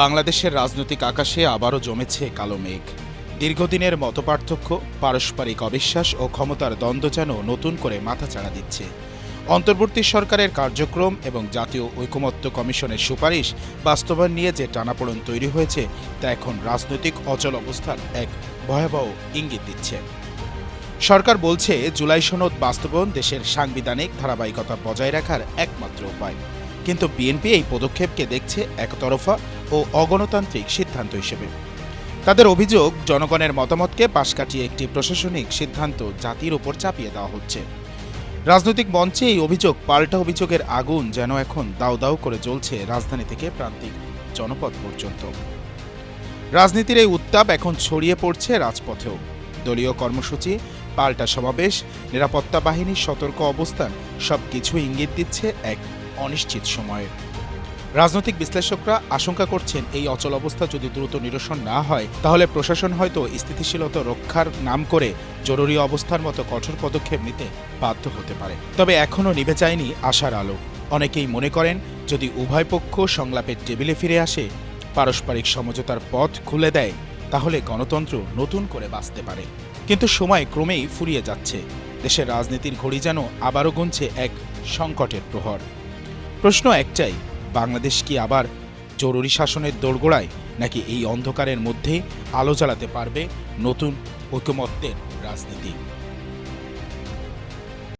বাংলাদেশের রাজনৈতিক আকাশে আবারও জমেছে কালো মেঘ। দীর্ঘদিনের মতপার্থক্য, পারস্পরিক অবিশ্বাস ও ক্ষমতার দ্বন্দ্ব যেন নতুন করে মাথাচাড়া দিচ্ছে। অন্তর্বর্তী সরকারের কার্যক্রম এবং জাতীয় ঐকমত্য কমিশনের সুপারিশ বাস্তবায়ন নিয়ে যে টানাপোড়ন তৈরি হয়েছে, তা এখন রাজনৈতিক অচল অবস্থার এক ভয়াবহ ইঙ্গিত দিচ্ছে। সরকার বলছে, জুলাই সনদ বাস্তবায়ন দেশের সাংবিধানিক ধারাবাহিকতা বজায় রাখার একমাত্র উপায়। কিন্তু বিএনপি এই পদক্ষেপকে দেখছে একতরফা ও অগণতান্ত্রিক সিদ্ধান্ত হিসেবে। তাদের অভিযোগ, জনগণের মতামতকে পাশ কাটিয়ে একটি প্রশাসনিক সিদ্ধান্ত জাতির উপর চাপিয়ে দেওয়া হচ্ছে। রাজনৈতিক মঞ্চে এই অভিযোগ, পাল্টা অভিযোগের আগুন যেন এখন দাউ দাউ করে জ্বলছে রাজধানী থেকে প্রান্তিক জনপদ পর্যন্ত। রাজনীতির এই উত্তাপ এখন ছড়িয়ে পড়ছে রাজপথেও। দলীয় কর্মসূচি, পাল্টা সমাবেশ, নিরাপত্তা বাহিনীর সতর্ক অবস্থান সবকিছু ইঙ্গিত দিচ্ছে এক অনিশ্চিত সময়ের রাজনৈতিক বিশ্লেষকরা আশঙ্কা করছেন এই অচল অবস্থা যদি দ্রুত নিরসন না হয়, তাহলে প্রশাসন হয়তো স্থিতিশীলতা রক্ষার নাম করে জরুরি অবস্থার মতো কঠোর পদক্ষেপ নিতে বাধ্য হতে পারে। তবে এখনও নিভে যায়নি আশার আলো। অনেকেই মনে করেন, যদি উভয় পক্ষ সংলাপের টেবিলে ফিরে আসে, পারস্পরিক সমঝোতার পথ খুলে দেয়, তাহলে গণতন্ত্র নতুন করে বাঁচতে পারে। কিন্তু সময় ক্রমেই ফুরিয়ে যাচ্ছে। দেশের রাজনীতির ঘড়ি যেন আবারও গুনছে এক সংকটের প্রহর। প্রশ্ন একটাই, বাংলাদেশ কি আবার জরুরি শাসনের দোরগোড়ায় নাকি এই অন্ধকারের মধ্যে আলো জ্বালাতে পারবে নতুন ঐকমত্যের রাজনীতি?